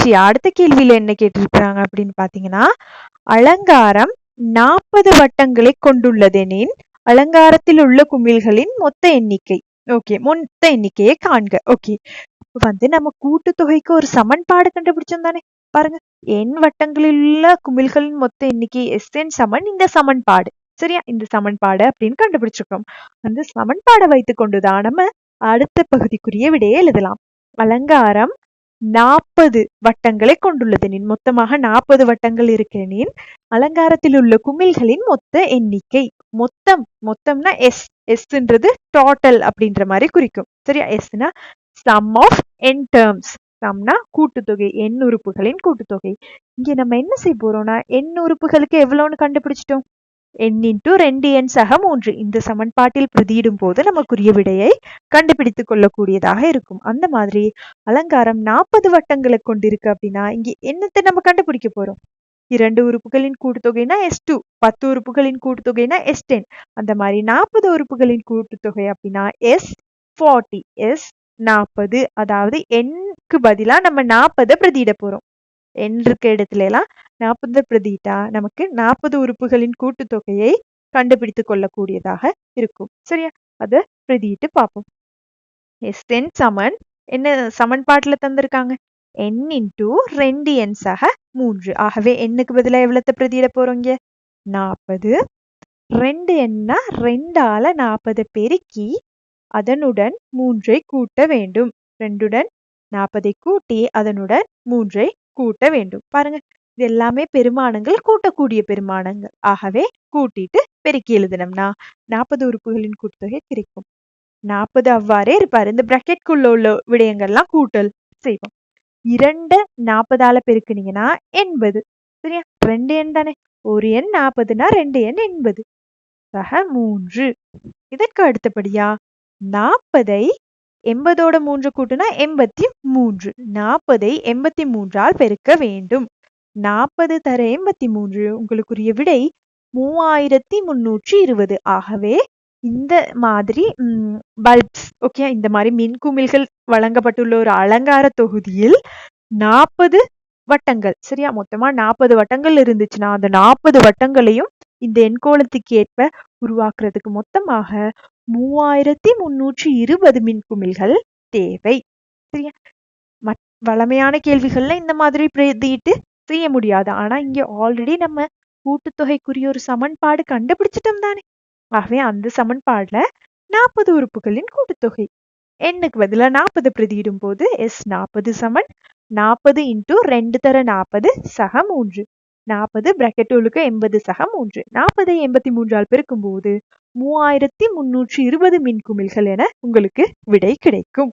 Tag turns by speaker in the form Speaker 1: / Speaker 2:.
Speaker 1: தொடர்ச்சி அடுத்த கேள்வியில என்ன கேட்டிருக்கிறாங்க அப்படின்னு பாத்தீங்கன்னா அலங்காரம் நாற்பது வட்டங்களை கொண்டுள்ளதெனின் அலங்காரத்தில் உள்ள குமிழ்களின் மொத்த எண்ணிக்கை. ஓகே மொத்த எண்ணிக்கையை காண்க. ஓகே வந்து நம்ம கூட்டுத்தொகைக்கு ஒரு சமன்பாடு கண்டுபிடிச்சோம் தானே? பாருங்க எண் வட்டங்களில் உள்ள குமிழ்களின் மொத்த எண்ணிக்கை எஸ் என் சமன் இந்த சமன்பாடு. சரியா? இந்த சமன்பாடு அப்படின்னு கண்டுபிடிச்சிருக்கோம். அந்த சமன்பாடை வைத்துக் கொண்டுதான் நம்ம அடுத்த பகுதிக்குரிய விடையை எழுதலாம். அலங்காரம் நாற்பது வட்டங்களை கொண்டுள்ளது. நின் மொத்தமாக நாற்பது வட்டங்கள் இருக்கிறேன் அலங்காரத்தில் உள்ள குமிழ்களின் மொத்த எண்ணிக்கை. மொத்தம் மொத்தம்னா எஸ் எஸ்ன்றது டோட்டல் அப்படின்ற மாதிரி குறிக்கும். சரியா? எஸ்னா சம் ஆஃப் என் டேர்ம்ஸ் சம்னா கூட்டுத்தொகை எண் உறுப்புகளின் கூட்டுத்தொகை. இங்க நம்ம என்ன செய்ய போறோம்னா எண் உறுப்புகளுக்கு எவ்வளவுன்னு கண்டுபிடிச்சிட்டோம். என் இன்ட்டு ரெண்டு எண் சக மூன்று. இந்த சமன்பாட்டில் பிரதியிடும் போது நமக்குரிய விடையை கண்டுபிடித்து கொள்ளக்கூடியதாக இருக்கும். அந்த மாதிரி அலங்காரம் நாற்பது வட்டங்களை கொண்டிருக்கு அப்படின்னா இங்கே என்னத்தை நம்ம கண்டுபிடிக்க போறோம்? இரண்டு உறுப்புகளின் கூட்டுத்தொகைனா எஸ் டூ பத்து உறுப்புகளின் கூட்டுத்தொகைனா எஸ் டென் அந்த மாதிரி நாற்பது உறுப்புகளின் கூட்டுத்தொகை அப்படின்னா எஸ் ஃபார்ட்டி எஸ் நாற்பது அதாவது எண்ணுக்கு பதிலாக நம்ம நாற்பதை பிரதியிட போகிறோம் எண் இருக்க இடத்துல எல்லாம் நாற்பது பிரதிட்டா நமக்கு நாற்பது உறுப்புகளின் கூட்டுத்தொகையை கண்டுபிடித்து கொள்ளக்கூடியதாக இருக்கும். சரியா? அதை பிரதிட்டு பார்ப்போம். எஸ் தென் சமன். என்ன சமன்பாட்டில் தந்திருக்காங்க? என் இன்டூ ரெண்டு என் சக மூன்று. ஆகவே எண்ணுக்கு பதிலாக எவ்வளத்தை பிரதியிட போகிறோங்க நாற்பது. ரெண்டு எண்ணா ரெண்டால நாற்பது பெருக்கி அதனுடன் மூன்றை கூட்ட வேண்டும். ரெண்டுடன் நாற்பதை கூட்டி அதனுடன் மூன்றை கூட்ட வேண்டும். பாருங்க இது எல்லாமே பெருமானங்கள் கூட்டக்கூடிய பெருமானங்கள். ஆகவே கூட்டிட்டு பெருக்கி எழுதினோம்னா நாற்பது உறுப்புகளின் கூட்டுத்தொகை கிடைக்கும். நாற்பது அவ்வாறே இருப்பாரு. இந்த பிராக்கெட்குள்ள உள்ள விடயங்கள்லாம் கூட்டல் செய்வோம். இரண்டு நாற்பதால பெருக்குனீங்கன்னா எண்பது. சரியா? ரெண்டு எண் தானே? ஒரு எண் நாற்பதுனா ரெண்டு எண் எண்பது. சக மூன்று. இதற்கு அடுத்தபடியா நாற்பதை எண்பதோட மூன்று கூட்டுனா எண்பத்தி மூன்று. நாற்பதை எண்பத்தி மூன்றால் பெருக்க வேண்டும். நாற்பது தர எண்பத்தி மூன்று உங்களுக்குரிய விடை மூவாயிரத்தி முன்னூற்றி இருபது. ஆகவே இந்த மாதிரி பல்ப்ஸ் ஓகே இந்த மாதிரி மின்குமிழ்கள் வழங்கப்பட்டுள்ள ஒரு அலங்கார தொகுதியில் நாற்பது வட்டங்கள் சரியா? மொத்தமா நாற்பது வட்டங்கள் இருந்துச்சுன்னா அந்த நாற்பது வட்டங்களையும் இந்த எண்கோளத்துக்கு ஏற்ப உருவாக்குறதுக்கு மொத்தமாக மூவாயிரத்தி முன்னூற்றி இருபது மின்குமிழ்கள் தேவை. சரியா? மத் வளமையான கேள்விகள்ல இந்த மாதிரி பிரதிட்டு செய்ய முடியாது. ஆனா இங்க ஆல்ரெடி நம்ம கூட்டுத்தொகைக்குரிய ஒரு சமன்பாடு கண்டுபிடிச்சிட்டோம் தானே. ஆகவே அந்த சமன்பாடுல நாற்பது உறுப்புகளின் கூட்டுத்தொகை. எண்ணுக்கு பதிலா நாற்பது பிரதியிடும் போது எஸ் நாற்பது சமன் நாற்பது இன்டூ ரெண்டு தர நாற்பது சக மூன்று. நாற்பது பிராக்கெட்டுகளுக்கு எண்பது சக மூன்று. நாற்பதை எண்பத்தி மூன்றால் பெருக்கும் போது மூவாயிரத்தி முன்னூற்றி இருபது மின் குமிழ்கள் என உங்களுக்கு விடை கிடைக்கும்.